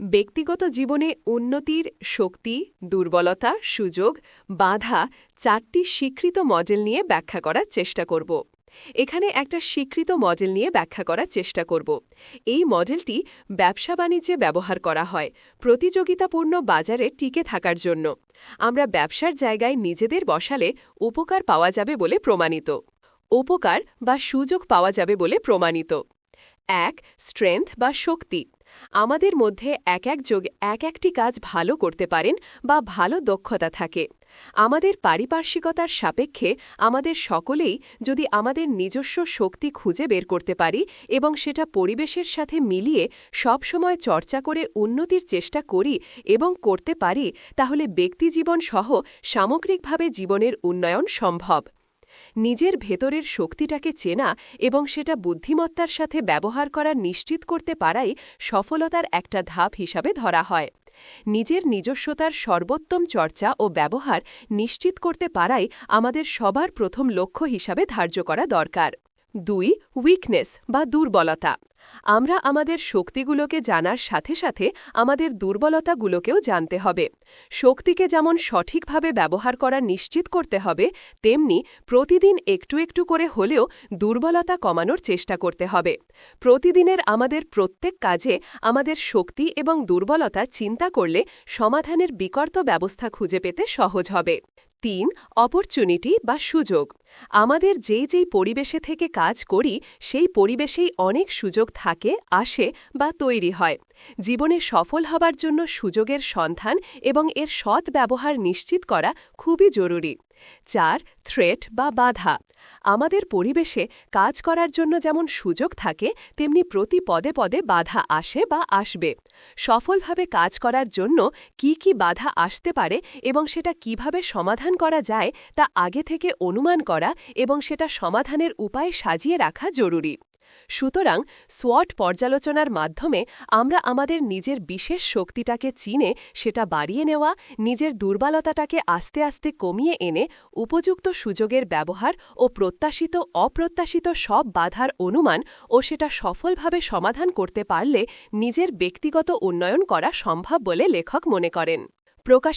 ব্যক্তিগত জীবনে উন্নতির শক্তি, দুর্বলতা, সুযোগ, বাধা চারটি স্বীকৃত মডেল নিয়ে ব্যাখ্যা করার চেষ্টা করব। এখানে একটা স্বীকৃত মডেল নিয়ে ব্যাখ্যা করার চেষ্টা করব। এই মডেলটি ব্যবসা বাণিজ্যে ব্যবহার করা হয়, প্রতিযোগিতাপূর্ণ বাজারে টিকে থাকার জন্য। আমরা ব্যবসার জায়গায় নিজেদের বসালে উপকার পাওয়া যাবে বলে প্রমাণিত। উপকার বা সুযোগ পাওয়া যাবে বলে প্রমাণিত। এক স্ট্রেংথ বা শক্তি। আমাদের মধ্যে এক এক যোগ এক একটি কাজ ভালো করতে পারেন বা ভালো দক্ষতা থাকে। আমাদের পারিপার্শ্বিকতার সাপেক্ষে আমাদের সকলেই যদি আমাদের নিজস্ব শক্তি খুঁজে বের করতে পারি এবং সেটা পরিবেশের সাথে মিলিয়ে সবসময় চর্চা করে উন্নতির চেষ্টা করি এবং করতে পারি, তাহলে ব্যক্তিজীবন সহ সামগ্রিকভাবে জীবনের উন্নয়ন সম্ভব। নিজের ভেতরের শক্তিটাকে চেনা এবং সেটা বুদ্ধিমত্তার সাথে ব্যবহার করা নিশ্চিত করতে পারাই সফলতার একটা ধাপ হিসাবে ধরা হয়। নিজের নিজস্বতার সর্বোত্তম চর্চা ও ব্যবহার নিশ্চিত করতে পারাই আমাদের সবার প্রথম লক্ষ্য হিসাবে ধার্য করা দরকার। দুই উইকনেস বা দুর্বলতা। আমরা আমাদের শক্তিগুলোকে জানার সাথে সাথে আমাদের দুর্বলতাগুলোকেও জানতে হবে। শক্তিকে যেমন সঠিকভাবে ব্যবহার করা নিশ্চিত করতে হবে, তেমনি প্রতিদিন একটু একটু করে হলেও দুর্বলতা কমানোর চেষ্টা করতে হবে। প্রতিদিনের আমাদের প্রত্যেক কাজে আমাদের শক্তি এবং দুর্বলতা চিন্তা করলে সমাধানের বিকর্ত ব্যবস্থা খুঁজে পেতে সহজ হবে। তিন অপরচুনিটি বা সুযোগ। আমাদের যেই যেই পরিবেশে থেকে কাজ করি, সেই পরিবেশেই অনেক সুযোগ থাকে, আসে বা তৈরি হয়। জীবনে সফল হবার জন্য সুযোগের সন্ধান এবং এর সৎ ব্যবহার নিশ্চিত করা খুবই জরুরি। চার থ্রেট বা বাধা। আমাদের পরিবেশে কাজ করার জন্য যেমন সুযোগ থাকে, তেমনি প্রতি পদে পদে বাধা আসে বা আসবে। সফলভাবে কাজ করার জন্য কি কি বাধা আসতে পারে এবং সেটা কীভাবে সমাধান করা যায়, তা আগে থেকে অনুমান করা এবং সেটা সমাধানের উপায় সাজিয়ে রাখা জরুরি। সুতরাং সোয়াট পর্যালোচনার মাধ্যমে আমরা আমাদের নিজের বিশেষ শক্তিটাকে চিনে সেটা বাড়িয়ে নেওয়া, নিজের দুর্বলতাটাকে আস্তে আস্তে কমিয়ে এনে উপযুক্ত সুযোগের ব্যবহার ও প্রত্যাশিত, অপ্রত্যাশিত সব বাধার অনুমান ও সেটা সফলভাবে সমাধান করতে পারলে নিজের ব্যক্তিগত উন্নয়ন করা সম্ভব বলে লেখক মনে করেন। প্রকাশ